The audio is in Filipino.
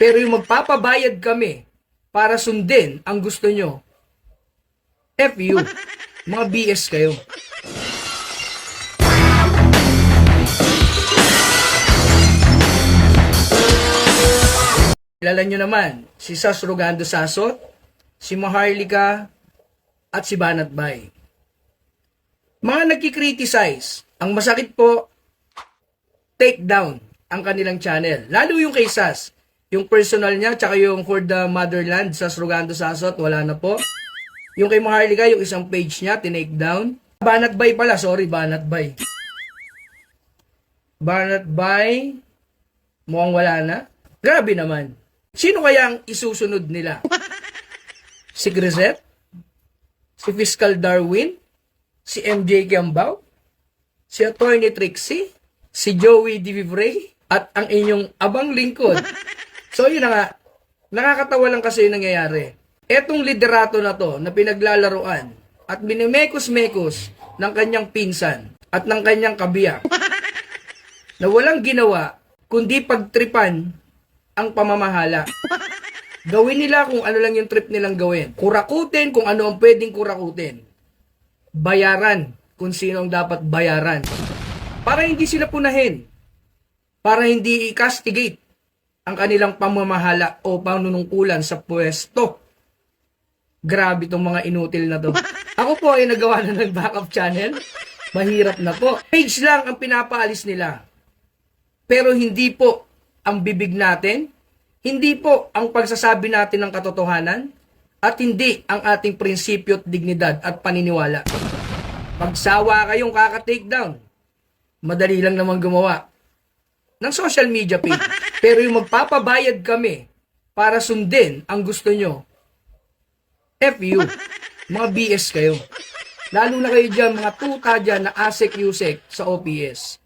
Pero yung magpapabayad kami para sundin ang gusto nyo, F you. Mga BS kayo. Kilala nyo naman, si Sas Rogando Sasot, si Maharlika, at si Banat Bay. Mga nagkikriticize, ang masakit po, take down ang kanilang channel. Lalo yung kay Sas, yung personal niya, tsaka yung for the motherland, Sas Rogando Sasot, wala na po. Yung kay Maharlika, yung isang page niya, tinake down. Banat Bay pala, sorry, Banat Bay. Banat Bay, mukhang wala na. Grabe naman. Sino kaya ang isusunod nila? Si Grisette? Si Fiscal Darwin? Si MJ Gambao? Si Attorney Trixie? Si Joey DeVivray? At ang inyong abang lingkod? So yun na nga, nakakatawa lang kasi yung nangyayari. Etong liderato na to na pinaglalaruan at minimekos-mekos ng kanyang pinsan at ng kanyang kabiyak na walang ginawa kundi pagtripan ang pamamahala. Gawin nila kung ano lang yung trip nilang gawin. Kurakutin kung ano ang pwedeng kurakutin. Bayaran kung sino ang dapat bayaran. Para hindi sila punahin. Para hindi i-castigate ang kanilang pamamahala o panunungkulan sa pwesto. Grabe tong mga inutil na to. Ako po ay nagawa na ng backup channel. Mahirap na po. Page lang ang pinapaalis nila. Pero hindi po ang bibig natin, hindi po ang pagsasabi natin ng katotohanan, at hindi ang ating prinsipyo at dignidad at paniniwala. Pagsawa kayong kaka-take down, madali lang naman gumawa ng social media page. Pero yung magpapabayad kami para sundin ang gusto nyo, F you. Mga BS kayo. Lalo na kayo dyan, mga tuta dyan na ASEC-USEC sa OPS.